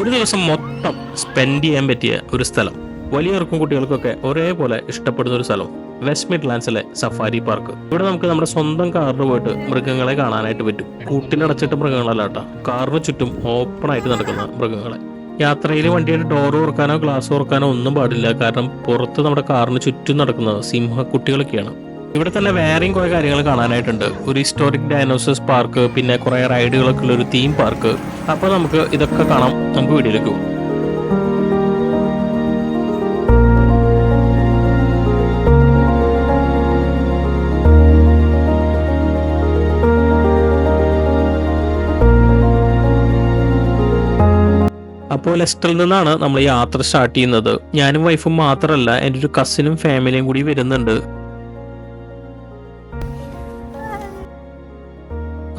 ഒരു ദിവസം മൊത്തം സ്പെൻഡ് ചെയ്യാൻ പറ്റിയ ഒരു സ്ഥലം. വലിയവർക്കും കുട്ടികൾക്കൊക്കെ ഒരേപോലെ ഇഷ്ടപ്പെടുന്ന ഒരു സ്ഥലം. വെസ്റ്റ് മിഡ്ലാൻഡ്സിലെ സഫാരി പാർക്ക് ഇവിടെ നമുക്ക് നമ്മുടെ സ്വന്തം കാറിന് പോയിട്ട് മൃഗങ്ങളെ കാണാനായിട്ട് പറ്റും. കൂട്ടിലടച്ചിട്ട് മൃഗങ്ങളല്ല കേട്ടോ. കാറിന് ചുറ്റും ഓപ്പൺ ആയിട്ട് നടക്കുന്ന മൃഗങ്ങളെ. യാത്രയിൽ വണ്ടിയുടെ ഡോർ ഓർക്കാനോ ഗ്ലാസ് ഓർക്കാനോ ഒന്നും പാടില്ല. കാരണം പുറത്ത് നമ്മുടെ കാറിന് ചുറ്റും നടക്കുന്നത് സിംഹക്കുട്ടികളൊക്കെയാണ്. ഇവിടെ തന്നെ വേറെയും കുറെ കാര്യങ്ങൾ കാണാനായിട്ടുണ്ട്. ഒരു ഹിസ്റ്റോറിക് ഡയനോസസ് പാർക്ക് പിന്നെ കുറെ റൈഡുകളൊക്കെ ഉള്ള ഒരു തീം പാർക്ക് അപ്പോൾ നമുക്ക് ഇതൊക്കെ കാണാം. നമുക്ക് വീഡിയോയിലേക്ക് പോകും അപ്പോൾ ലെസ്റ്ററിൽ നിന്നാണ് നമ്മൾ യാത്ര സ്റ്റാർട്ട് ചെയ്യുന്നത്. ഞാനും വൈഫും മാത്രമല്ല എന്റെ ഒരു കസിനും ഫാമിലിയും കൂടി വരുന്നുണ്ട്.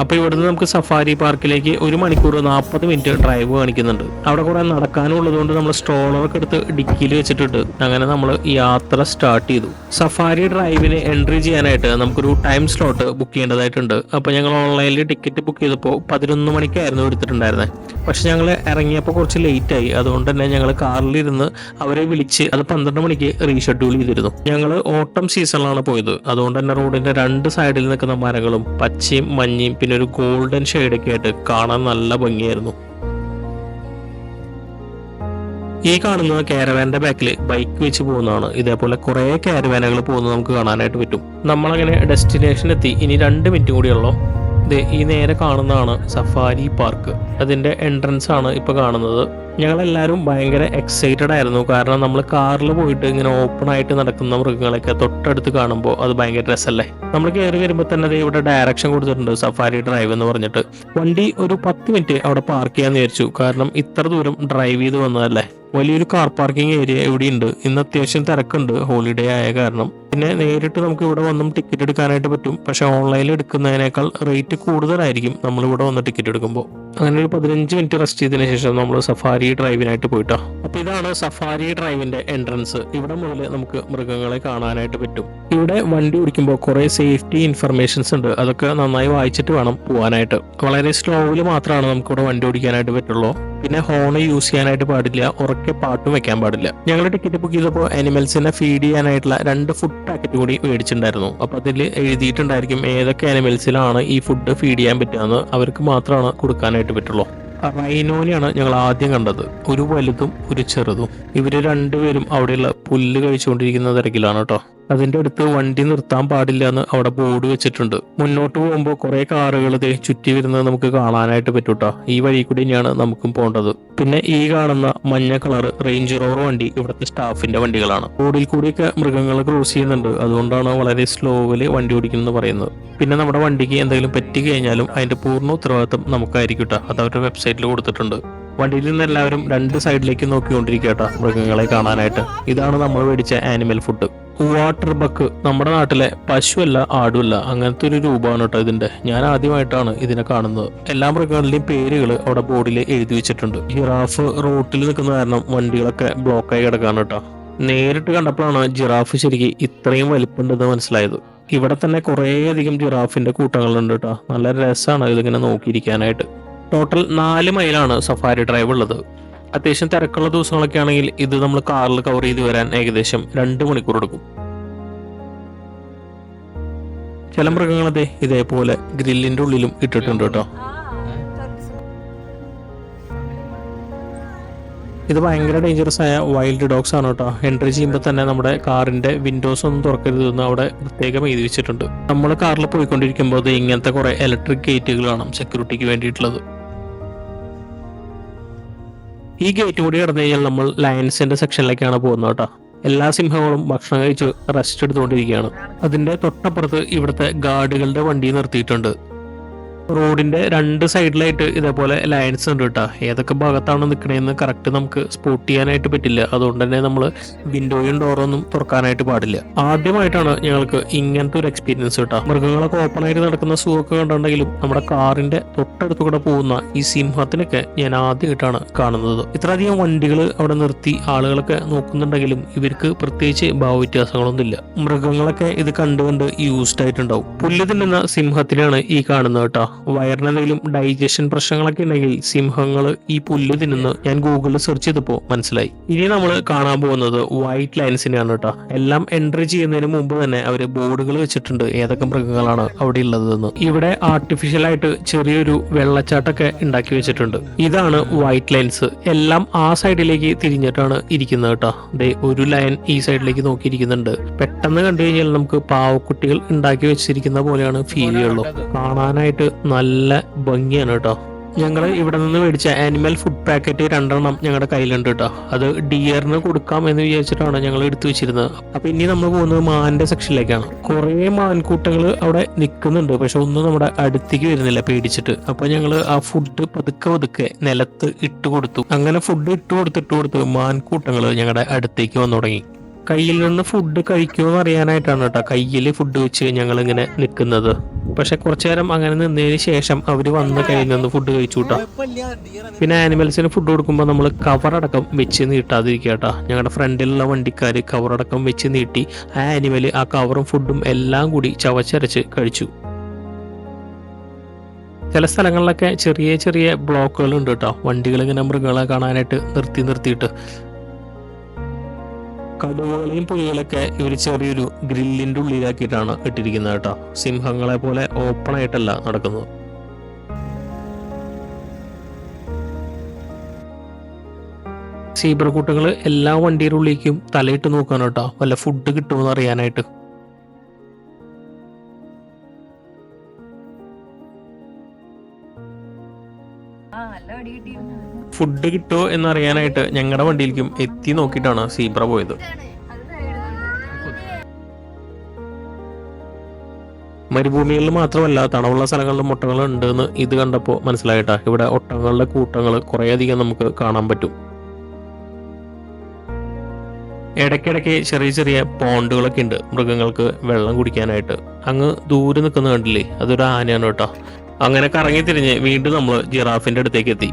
അപ്പോൾ ഇവിടുന്ന് നമുക്ക് സഫാരി പാർക്കിലേക്ക് ഒരു മണിക്കൂർ നാൽപ്പത് മിനിറ്റ് ഡ്രൈവ് കാണിക്കുന്നുണ്ട്. അവിടെ കുറെ നടക്കാനുള്ളത് ഉള്ളതുകൊണ്ട് നമ്മൾ സ്ട്രോളറൊക്കെ എടുത്ത് ഡിക്കിയിൽ വെച്ചിട്ടുണ്ട്. അങ്ങനെ നമ്മൾ യാത്ര സ്റ്റാർട്ട് ചെയ്തു. സഫാരി ഡ്രൈവിന് എൻട്രി ചെയ്യാനായിട്ട് നമുക്കൊരു ടൈം സ്ലോട്ട് ബുക്ക് ചെയ്യേണ്ടതായിട്ടുണ്ട്. അപ്പോൾ ഞങ്ങൾ ഓൺലൈനിൽ ടിക്കറ്റ് ബുക്ക് ചെയ്തപ്പോൾ പതിനൊന്ന് മണിക്കായിരുന്നു എടുത്തിട്ടുണ്ടായിരുന്നത് പക്ഷെ ഞങ്ങൾ ഇറങ്ങിയപ്പോൾ കുറച്ച് ലേറ്റ് ആയി. അതുകൊണ്ട് തന്നെ ഞങ്ങൾ കാറിലിരുന്ന് അവരെ വിളിച്ച് അത് പന്ത്രണ്ട് മണിക്ക് റീഷെഡ്യൂൾ ചെയ്തിരുന്നു. ഞങ്ങൾ ഓട്ടം സീസണിലാണ് പോയത്. അതുകൊണ്ട് തന്നെ റോഡിന്റെ രണ്ട് സൈഡിൽ നിൽക്കുന്ന മരങ്ങളും പച്ചയും മഞ്ഞയും പിന്നെ ഒരു ഗോൾഡൻ ഷെയ്ഡൊക്കെ ആയിട്ട് കാണാൻ നല്ല ഭംഗിയായിരുന്നു. ഈ കാണുന്ന കാരവാന്റെ ബാക്കിൽ ബൈക്ക് വെച്ച് പോകുന്നതാണ്. ഇതേപോലെ കുറെ കാരവാനുകൾ പോകുന്നത് നമുക്ക് കാണാനായിട്ട് പറ്റും. നമ്മളങ്ങനെ ഡെസ്റ്റിനേഷൻ എത്തി. ഇനി രണ്ട് മിനിറ്റ് കൂടിയുള്ളൂ ദേ ഈ നേരെ കാണുന്നതാണ് സഫാരി പാർക്ക് അതിന്റെ എൻട്രൻസ് ആണ് ഇപ്പോൾ കാണുന്നത്. ഞങ്ങളെല്ലാവരും ഭയങ്കര എക്സൈറ്റഡ് ആയിരുന്നു. കാരണം നമ്മൾ കാറിൽ പോയിട്ട് ഇങ്ങനെ ഓപ്പൺ ആയിട്ട് നടക്കുന്ന മൃഗങ്ങളൊക്കെ തൊട്ടടുത്ത് കാണുമ്പോൾ അത് ഭയങ്കര രസമല്ലേ നമ്മൾ കയറി വരുമ്പോൾ തന്നെ ഇവിടെ ഡയറക്ഷൻ കൊടുത്തിട്ടുണ്ട് സഫാരി ഡ്രൈവ് എന്ന് പറഞ്ഞിട്ട്. വണ്ടി ഒരു പത്ത് മിനിറ്റ് അവിടെ പാർക്ക് ചെയ്യാന്ന് വിചാരിച്ചു. കാരണം ഇത്ര ദൂരം ഡ്രൈവ് ചെയ്ത് വന്നതല്ലേ? വലിയൊരു കാർ പാർക്കിംഗ് ഏരിയ എവിടെയുണ്ട് ഇന്ന് അത്യാവശ്യം തിരക്കുണ്ട്. ഹോളിഡേ ആയ കാരണം. പിന്നെ നേരിട്ട് നമുക്ക് ഇവിടെ വന്നും ടിക്കറ്റ് എടുക്കാനായിട്ട് പറ്റും. പക്ഷെ ഓൺലൈനിൽ എടുക്കുന്നതിനേക്കാൾ റേറ്റ് കൂടുതലായിരിക്കും നമ്മൾ ഇവിടെ വന്ന് ടിക്കറ്റ് എടുക്കുമ്പോൾ. അങ്ങനെ ഒരു പതിനഞ്ച് മിനിറ്റ് റെസ്റ്റ് ചെയ്തതിന് ശേഷം നമ്മൾ സഫാരി ഡ്രൈവിനായിട്ട് പോയിട്ടോ. അപ്പൊ ഇതാണ് സഫാരി ഡ്രൈവിന്റെ എൻട്രൻസ് ഇവിടെ മുതൽ നമുക്ക് മൃഗങ്ങളെ കാണാനായിട്ട് പറ്റും. ഇവിടെ വണ്ടി ഓടിക്കുമ്പോൾ കുറെ സേഫ്റ്റി ഇൻഫർമേഷൻസ് ഉണ്ട്. അതൊക്കെ നന്നായി വായിച്ചിട്ട് വേണം പോകാനായിട്ട് വളരെ സ്ലോവിൽ മാത്രമാണ് നമുക്ക് ഇവിടെ വണ്ടി ഓടിക്കാനായിട്ട് പറ്റുള്ളൂ. പിന്നെ ഹോണ് യൂസ് ചെയ്യാനായിട്ട് പാടില്ല. ഉറക്കെ പാട്ടും വെക്കാൻ പാടില്ല. ഞങ്ങൾ ടിക്കറ്റ് ബുക്ക് ചെയ്തപ്പോൾ അനിമൽസിനെ ഫീഡ് ചെയ്യാനായിട്ടുള്ള രണ്ട് ഫുഡ് പാക്കറ്റ് കൂടി മേടിച്ചിട്ടുണ്ടായിരുന്നു. അപ്പൊ അതിൽ എഴുതിയിട്ടുണ്ടായിരിക്കും ഏതൊക്കെ അനിമൽസിലാണ് ഈ ഫുഡ് ഫീഡ് ചെയ്യാൻ പറ്റുകയെന്ന് അവർക്ക് മാത്രമാണ് കൊടുക്കാനായിട്ട് പറ്റുള്ളൂ. റൈനോനെയാണ് ഞങ്ങൾ ആദ്യം കണ്ടത്. ഒരു വലുതും ഒരു ചെറുതും. ഇവർ രണ്ടുപേരും അവിടെയുള്ള പുല്ല് കഴിച്ചുകൊണ്ടിരിക്കുന്ന തിരക്കിലാണ് കേട്ടോ. അതിന്റെ അടുത്ത് വണ്ടി നിർത്താൻ പാടില്ല എന്ന് അവിടെ ബോർഡ് വെച്ചിട്ടുണ്ട്. മുന്നോട്ട് പോകുമ്പോൾ കുറെ കാറുകൾ ചുറ്റി വരുന്നത് നമുക്ക് കാണാനായിട്ട് പറ്റൂട്ടോ. ഈ വഴി കൂടി തന്നെയാണ് നമുക്കും പോകേണ്ടത്. പിന്നെ ഈ കാണുന്ന മഞ്ഞ കളർ റേഞ്ച് റോവർ വണ്ടി ഇവിടുത്തെ സ്റ്റാഫിന്റെ വണ്ടികളാണ്. റോഡിൽ കൂടിയൊക്കെ മൃഗങ്ങൾ ക്രോസ് ചെയ്യുന്നുണ്ട്. അതുകൊണ്ടാണ് വളരെ സ്ലോവിൽ വണ്ടി ഓടിക്കുന്നത് പറയുന്നത്. പിന്നെ നമ്മുടെ വണ്ടിക്ക് എന്തെങ്കിലും പറ്റി കഴിഞ്ഞാലും അതിന്റെ പൂർണ ഉത്തരവാദിത്തം നമുക്കായിരിക്കും കേട്ടോ അത് അവരുടെ വെബ്സൈറ്റിൽ കൊടുത്തിട്ടുണ്ട്. വണ്ടിയിൽ നിന്ന് എല്ലാവരും രണ്ട് സൈഡിലേക്ക് നോക്കിക്കൊണ്ടിരിക്കുക കേട്ടോ മൃഗങ്ങളെ കാണാനായിട്ട്. ഇതാണ് നമ്മൾ മേടിച്ച ആനിമൽ ഫുഡ് വാട്ടർ ബക്ക് നമ്മുടെ നാട്ടിലെ പശുവല്ല ആടുമല്ല അങ്ങനത്തെ ഒരു രൂപമാണ് കേട്ടോ ഇതിന്റെ ഞാൻ ആദ്യമായിട്ടാണ് ഇതിനെ കാണുന്നത്. എല്ലാ മൃഗങ്ങളുടെയും പേരുകൾ അവിടെ ബോർഡിൽ എഴുതി വെച്ചിട്ടുണ്ട്. ജിറാഫ് റോട്ടിൽ നിൽക്കുന്ന കാരണം വണ്ടികളൊക്കെ ബ്ലോക്കായി കിടക്കാണ് കേട്ടോ. നേരിട്ട് കണ്ടപ്പോഴാണ് ജിറാഫ് ശരിക്കും ഇത്രയും വലിപ്പുണ്ടെന്ന് മനസ്സിലായത്. ഇവിടെ തന്നെ കുറേയധികം ജിറാഫിന്റെ കൂട്ടങ്ങളുണ്ട് കേട്ടോ. നല്ല രസമാണ് ഇതിങ്ങനെ നോക്കിയിരിക്കാനായിട്ട്. ടോട്ടൽ നാല് മൈലാണ് സഫാരി ഡ്രൈവ് ഉള്ളത്. അത്യാവശ്യം തിരക്കുള്ള ദിവസങ്ങളൊക്കെ ആണെങ്കിൽ ഇത് നമ്മൾ കാറിൽ കവർ ചെയ്ത് വരാൻ ഏകദേശം രണ്ട് മണിക്കൂർ എടുക്കും. ചില മൃഗങ്ങളതെ ഇതേപോലെ ഗ്രില്ലിന്റെ ഉള്ളിലും ഇട്ടിട്ടുണ്ട് കേട്ടോ. ഇത് ഭയങ്കര ഡേഞ്ചറസ് ആയ വൈൽഡ് ഡോഗ്സ് ആണ് കേട്ടോ. എൻട്രി ചെയ്യുമ്പോൾ തന്നെ നമ്മുടെ കാറിന്റെ വിൻഡോസ് ഒന്നും തുറക്കരുത് എന്ന് അവിടെ പ്രത്യേകം എഴുതി വെച്ചിട്ടുണ്ട്. നമ്മൾ കാറിൽ പോയിക്കൊണ്ടിരിക്കുമ്പോൾ ഇങ്ങനത്തെ കുറെ ഇലക്ട്രിക് ഗേറ്റുകൾ കാണാം സെക്യൂരിറ്റിക്ക് വേണ്ടിയിട്ടുള്ളത്. ഈ ഗേറ്റ് കൂടി കടന്നു കഴിഞ്ഞാൽ നമ്മൾ ലയൻസിന്റെ സെക്ഷനിലേക്കാണ് പോകുന്നത് കേട്ടോ. എല്ലാ സിംഹങ്ങളും ഭക്ഷണം കഴിച്ച് റെസ്റ്റ് എടുത്തുകൊണ്ടിരിക്കുകയാണ്. അതിന്റെ തൊട്ടപ്പുറത്ത് ഇവിടുത്തെ ഗാർഡുകളുടെ വണ്ടി നിർത്തിയിട്ടുണ്ട്. റോഡിന്റെ രണ്ട് സൈഡിലായിട്ട് ഇതേപോലെ ലൈൻസ് ഉണ്ട് കേട്ടോ ഏതൊക്കെ ഭാഗത്താണ് നിൽക്കണേന്ന് കറക്റ്റ് നമുക്ക് സ്പോട്ട് ചെയ്യാനായിട്ട് പറ്റില്ല. അതുകൊണ്ട് തന്നെ നമ്മൾ വിൻഡോയും ഡോറൊന്നും തുറക്കാനായിട്ട് പാടില്ല. ആദ്യമായിട്ടാണ് ഞങ്ങൾക്ക് ഇങ്ങനത്തെ ഒരു എക്സ്പീരിയൻസ് കേട്ടോ മൃഗങ്ങളൊക്കെ ഓപ്പൺ ആയിട്ട് നടക്കുന്ന സൂ ഒക്കെ കണ്ടുണ്ടെങ്കിലും നമ്മുടെ കാറിന്റെ തൊട്ടടുത്ത് കൂടെ പോകുന്ന ഈ സിംഹത്തിനൊക്കെ ഞാൻ ആദ്യമായിട്ടാണ് കാണുന്നത്. ഇത്രയധികം വണ്ടികൾ അവിടെ നിർത്തി ആളുകളൊക്കെ നോക്കുന്നുണ്ടെങ്കിലും ഇവർക്ക് പ്രത്യേകിച്ച് ഭാവവ്യത്യാസങ്ങളൊന്നുമില്ല മൃഗങ്ങളൊക്കെ ഇത് കണ്ടുകൊണ്ട് യൂസ്ഡ് ആയിട്ടുണ്ടാവും. പുല്ല് തിന്നുന്ന സിംഹത്തിനാണ് ഈ കാണുന്നത് കേട്ടോ വയറിന് എന്തെങ്കിലും ഡൈജഷൻ പ്രശ്നങ്ങളൊക്കെ ഉണ്ടെങ്കിൽ സിംഹങ്ങൾ ഈ പുല്ല് തിന്നുന്നു. ഞാൻ ഗൂഗിളിൽ സെർച്ച് ചെയ്തപ്പോൾ മനസ്സിലായി. ഇനി നമ്മൾ കാണാൻ പോകുന്നത് വൈറ്റ് ലൈൻസിനെയാണ് കേട്ടോ എല്ലാം എൻട്രി ചെയ്യുന്നതിന് മുമ്പ് തന്നെ അവർ ബോർഡുകൾ വെച്ചിട്ടുണ്ട്. ഏതൊക്കെ മൃഗങ്ങളാണ് അവിടെ ഉള്ളതെന്ന് ഇവിടെ ആർട്ടിഫിഷ്യൽ ആയിട്ട് ചെറിയൊരു വെള്ളച്ചാട്ടമൊക്കെ ഉണ്ടാക്കി വെച്ചിട്ടുണ്ട്. ഇതാണ് വൈറ്റ് ലൈൻസ് എല്ലാം ആ സൈഡിലേക്ക് തിരിഞ്ഞിട്ടാണ് ഇരിക്കുന്നത് കേട്ടോ ദേ ഒരു ലൈൻ ഈ സൈഡിലേക്ക് നോക്കിയിരിക്കുന്നുണ്ട്. പെട്ടെന്ന് കണ്ടു കഴിഞ്ഞാൽ നമുക്ക് പാവക്കുട്ടികൾ ഉണ്ടാക്കി വെച്ചിരിക്കുന്ന പോലെയാണ് ഫീൽ ചെയ്യുള്ളൂ. കാണാനായിട്ട് നല്ല ഭംഗിയാണ് കേട്ടോ. ഞങ്ങൾ ഇവിടെ നിന്ന് മേടിച്ച ആനിമൽ ഫുഡ് പാക്കറ്റ് രണ്ടെണ്ണം ഞങ്ങളുടെ കയ്യിലുണ്ട് കേട്ടോ. അത് ഡിയറിന് കൊടുക്കാം എന്ന് വിചാരിച്ചിട്ടാണ് ഞങ്ങൾ എടുത്തു വെച്ചിരുന്നത്. അപ്പൊ ഇനി നമ്മൾ പോകുന്നത് മാന്റെ സെക്ഷനിലേക്കാണ് കുറേ മാൻകൂട്ടങ്ങൾ അവിടെ നിൽക്കുന്നുണ്ട് പക്ഷെ ഒന്നും നമ്മുടെ അടുത്തേക്ക് വരുന്നില്ല പേടിച്ചിട്ട്. അപ്പൊ ഞങ്ങൾ ആ ഫുഡ് പതുക്കെ പതുക്കെ നിലത്ത് ഇട്ട് കൊടുത്തു. അങ്ങനെ ഫുഡ് ഇട്ട് കൊടുത്ത് ഇട്ട് കൊടുത്ത് മാൻകൂട്ടങ്ങൾ ഞങ്ങളുടെ അടുത്തേക്ക് വന്നു തുടങ്ങി. കയ്യിൽ നിന്ന് ഫുഡ് കഴിക്കുമെന്ന് അറിയാനായിട്ടാണ് കേട്ടോ. കയ്യിൽ ഫുഡ് വെച്ച് ഞങ്ങൾ ഇങ്ങനെ നിൽക്കുന്നത്. പക്ഷെ കുറച്ചു നേരം അങ്ങനെ നിന്നതിന് ശേഷം അവർ വന്ന് കയ്യിൽ നിന്ന് ഫുഡ് കഴിച്ചു കേട്ടോ. പിന്നെ ആനിമൽസിന് ഫുഡ് കൊടുക്കുമ്പോൾ നമ്മൾ കവറടക്കം വെച്ച് നീട്ടാതിരിക്കുക കേട്ടോ. ഞങ്ങളുടെ ഫ്രണ്ടിലുള്ള വണ്ടിക്കാർ കവറടക്കം വെച്ച് നീട്ടി ആ ആനിമൽ ആ കവറും ഫുഡും എല്ലാം കൂടി ചവച്ചരച്ച് കഴിച്ചു. ചില സ്ഥലങ്ങളിലൊക്കെ ചെറിയ ചെറിയ ബ്ലോക്കുകൾ ഉണ്ട് കേട്ടോ. വണ്ടികൾ ഇങ്ങനെ മൃഗങ്ങളെ കാണാനായിട്ട് നിർത്തി നിർത്തിയിട്ട്. കടുവകളെയും പുലികളൊക്കെ ഇവർ ചെറിയൊരു ഗ്രില്ലിന്റെ ഉള്ളിലാക്കിയിട്ടാണ് ഇട്ടിരിക്കുന്നത് കേട്ടോ. സിംഹങ്ങളെ പോലെ ഓപ്പൺ ആയിട്ടല്ല നടക്കുന്നത്. സീബ്ര കൂട്ടങ്ങൾ എല്ലാ വണ്ടിയുടെ ഉള്ളിലേക്കും തലയിട്ട് നോക്കാനോട്ടോ വല്ല ഫുഡ് കിട്ടുമെന്ന് അറിയാനായിട്ട്. ഫുഡ് കിട്ടുമോ എന്നറിയാനായിട്ട് ഞങ്ങളുടെ വണ്ടിയിലേക്കും എത്തി നോക്കിയിട്ടാണ് സീബ്ര പോയത്. മരുഭൂമികളിൽ മാത്രമല്ല തണവുള്ള സ്ഥലങ്ങളിൽ മുട്ടകൾ ഉണ്ടെന്ന് ഇത് കണ്ടപ്പോൾ മനസ്സിലായിട്ടാ. ഇവിടെ ഒട്ടകങ്ങളുടെ കൂട്ടങ്ങൾ കുറേയധികം നമുക്ക് കാണാൻ പറ്റും. ഇടയ്ക്കിടയ്ക്ക് ചെറിയ ചെറിയ പോണ്ടുകളൊക്കെ ഉണ്ട് മൃഗങ്ങൾക്ക് വെള്ളം കുടിക്കാനായിട്ട്. അങ്ങ് ദൂരെ നിൽക്കുന്ന കണ്ടില്ലേ? അതൊരു ആനയാണ് കേട്ടോ. അങ്ങനെ കറങ്ങി തിരിഞ്ഞ് വീണ്ടും നമ്മൾ ജിറാഫിന്റെ അടുത്തേക്ക് എത്തി.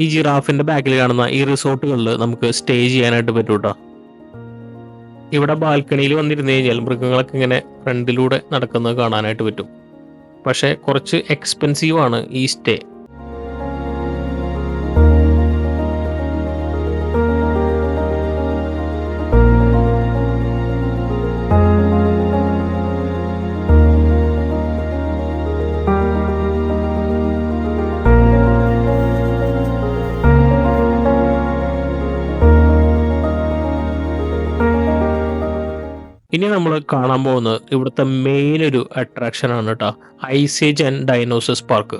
ഈ ജിറാഫിന്റെ ബാക്കിൽ കാണുന്ന ഈ റിസോർട്ടുകളിൽ നമുക്ക് സ്റ്റേ ചെയ്യാനായിട്ട് പറ്റും ഇവിടെ ബാൽക്കണിയിൽ വന്നിരുന്നു കഴിഞ്ഞാൽ മൃഗങ്ങളൊക്കെ ഇങ്ങനെ ഫ്രണ്ടിലൂടെ നടക്കുന്നത് കാണാനായിട്ട് പറ്റും. പക്ഷേ കുറച്ച് എക്സ്പെൻസീവ് ആണ് ഈ സ്റ്റേ ഇനി നമ്മൾ കാണാൻ പോകുന്നത് ഇവിടുത്തെ മെയിൻ ഒരു അട്രാക്ഷൻ ആണ് കേട്ടോ ഐസേജ് ആൻഡ് ഡൈനോസസ് പാർക്ക്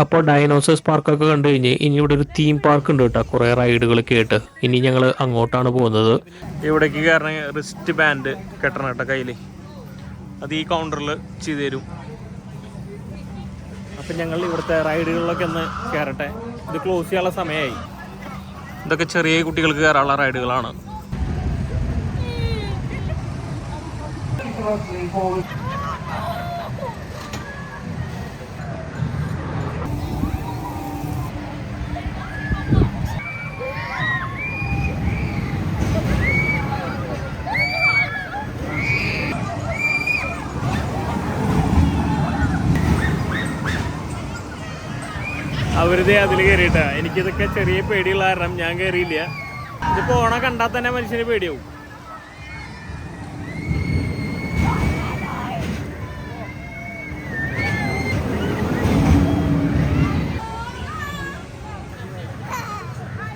അപ്പോൾ ഡയനോസേഴ്സ് പാർക്കൊക്കെ കണ്ടു കഴിഞ്ഞ് ഇനി ഇവിടെ ഒരു തീം പാർക്ക് ഉണ്ട് കേട്ടോ. കുറേ റൈഡുകൾ ആയിട്ട്. ഇനി ഞങ്ങൾ അങ്ങോട്ടാണ് പോകുന്നത്. ഇവിടേക്ക് കാരണം റിസ്റ്റ് ബാൻഡ് കെട്ടണം കേട്ടോ കയ്യിൽ അത് ഈ കൗണ്ടറിൽ ചെയ്തു തരും. അപ്പം ഞങ്ങൾ ഇവിടുത്തെ റൈഡുകളിലൊക്കെ ഒന്ന് കയറട്ടെ ഇത് ക്ലോസ് ചെയ്യാനുള്ള സമയമായി ഇതൊക്കെ ചെറിയ കുട്ടികൾക്ക് കയറാനുള്ള റൈഡുകളാണ് അവരിത് അതിൽ കയറിയിട്ടാ എനിക്കിതൊക്കെ ചെറിയ പേടിയുള്ള കാരണം ഞാൻ കയറിയില്ല ഇത് പോണ കണ്ടാൽ തന്നെ മനുഷ്യന് പേടിയാവും.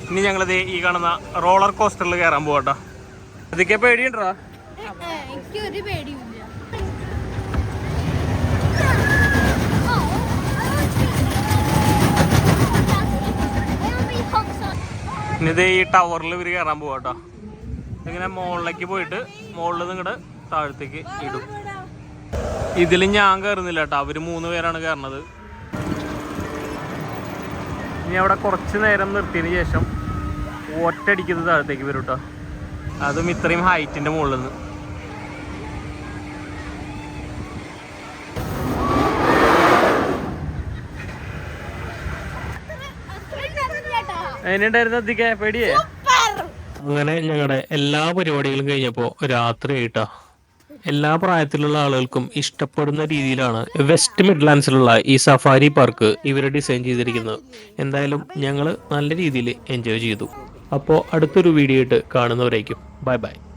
ഇനി ഞങ്ങളിത് ഈ കാണുന്ന റോളർ കോസ്റ്ററിൽ കയറാൻ പോകട്ടോ ഇതൊക്കെ പേടിയുണ്ടോ? എനിക്ക് ഒരു പേടിയില്ല ഇനി ഇത് ഈ ടവറിൽ ഇവർ കയറാൻ പോകട്ടോ ഇങ്ങനെ മുകളിലേക്ക് പോയിട്ട് മുകളിൽ നിങ്ങളുടെ താഴത്തേക്ക് ഇടും. ഇതിൽ ഞാൻ കയറുന്നില്ല കേട്ടോ അവർ മൂന്ന് പേരാണ് കയറണത് ഇനി അവിടെ കുറച്ച് നേരം നിർത്തിയതിന് ശേഷം ഒറ്റടിക്കുന്നത് താഴത്തേക്ക് വരും കേട്ടോ അതും ഇത്രയും ഹൈറ്റിന്റെ മുകളിൽ നിന്ന്. അങ്ങനെ ഞങ്ങളുടെ എല്ലാ പരിപാടികളും കഴിഞ്ഞപ്പോൾ രാത്രി ആയിട്ടാ എല്ലാ പ്രായത്തിലുള്ള ആളുകൾക്കും ഇഷ്ടപ്പെടുന്ന രീതിയിലാണ് വെസ്റ്റ് മിഡ്ലാൻഡ്സിലുള്ള ഈ സഫാരി പാർക്ക് ഇവർ ഡിസൈൻ ചെയ്തിരിക്കുന്നത്. എന്തായാലും ഞങ്ങൾ നല്ല രീതിയിൽ എൻജോയ് ചെയ്തു. അപ്പോൾ അടുത്തൊരു വീഡിയോ ആയിട്ട് കാണുന്നവരേക്കും. Bye bye.